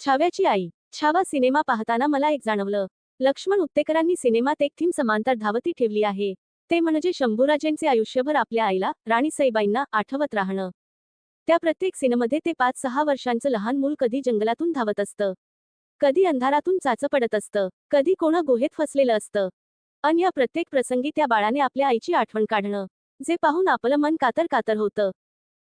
छाव्याची आई Chhava cinema पाहताना मला एक जाणवलं. लक्ष्मण उत्तेकरांनी सिनेमात एक थीम समांतर धावती ठेवली आहे. ते म्हणजे शंभूराजेंचे आयुष्यभर आपल्या आईला राणी सईबाईंना आठवत राहणं. त्या प्रत्येक सीनमध्ये ते पाच सहा वर्षांचं लहान मूल कधी जंगलातून धावत असतं. कधी अंधारातून चाच पडत असतं. कधी कोणा गुहेत फसलेलं असतं. अन या प्रत्येक प्रसंगी त्या बाळाने आपल्या आईची आठवण काढणं. जे पाहून आपलं मन कातर कातर होतं.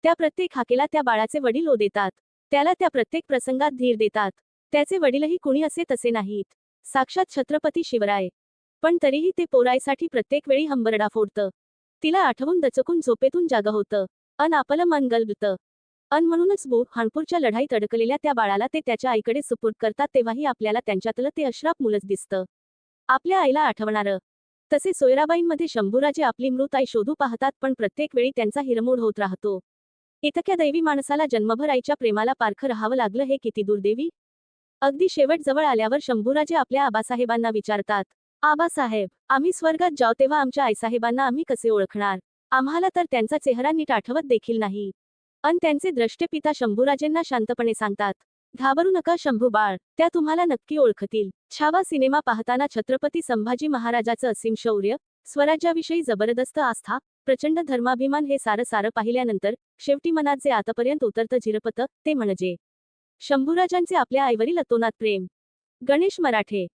त्या प्रत्येक हाकेला त्या बाळाचे वडील ओ देतात त्याला त्या प्रत्येक प्रसंगात धीर देतात. त्याचे वडीलही कुणी असे तसे नाहीत. साक्षात छत्रपती शिवराय. पण तरीही ते पोरायसाठी प्रत्येक वेळी हंबरडा फोडतं. तिला आठवून दचकून झोपेतून जागं होतं. अन आपलं मन गलबतं. अन म्हणूनच बो हाणपूरच्या लढाईत अडकलेल्या त्या बाळाला ते त्याच्या आईकडे सुपूर्द करतात तेव्हाही आपल्याला त्यांच्यातलं ते अश्राप मुलंच दिसतं. आपल्या आईला आठवणारं. तसे सोयराबाईंमध्ये शंभूराजे आपली मृत आई शोधू पाहतात पण प्रत्येक वेळी त्यांचा हिरमोड होत राहतो. इतक्या दैवी माणसाला जन्मभर आईच्या प्रेमाला पारखं राहावं लागलं हे किती दुर्दैवी? अगदी शेवट जवळ आल्यावर शंभूराजे आपल्या आबासाहेबांना विचारतात आबासाहेब आम्ही स्वर्गात जाऊ तेव्हा आमच्या आईसाहेबांना आम्ही कसे ओळखणार? आम्हाला तर त्यांचा चेहरा नीट आठवत देखील नाही. अन त्यांचे द्रष्टे पिता शंभूराजेंना शांतपणे सांगतात घाबरू नका शंभू बाळ त्या तुम्हाला नक्की ओळखतील. छावा सिनेमा पाहताना छत्रपती संभाजी महाराजाचं असीम शौर्य स्वराज्याविषयी जबरदस्त आस्था प्रचंड धर्माभिमान हे सारं सारं पाहिल्यानंतर शेवटी मनात जे आतापर्यंत उतरतं झिरपतं ते म्हणजे शंभूराजांचे आपल्या आईवरील अतोनात प्रेम. गणेश मराठे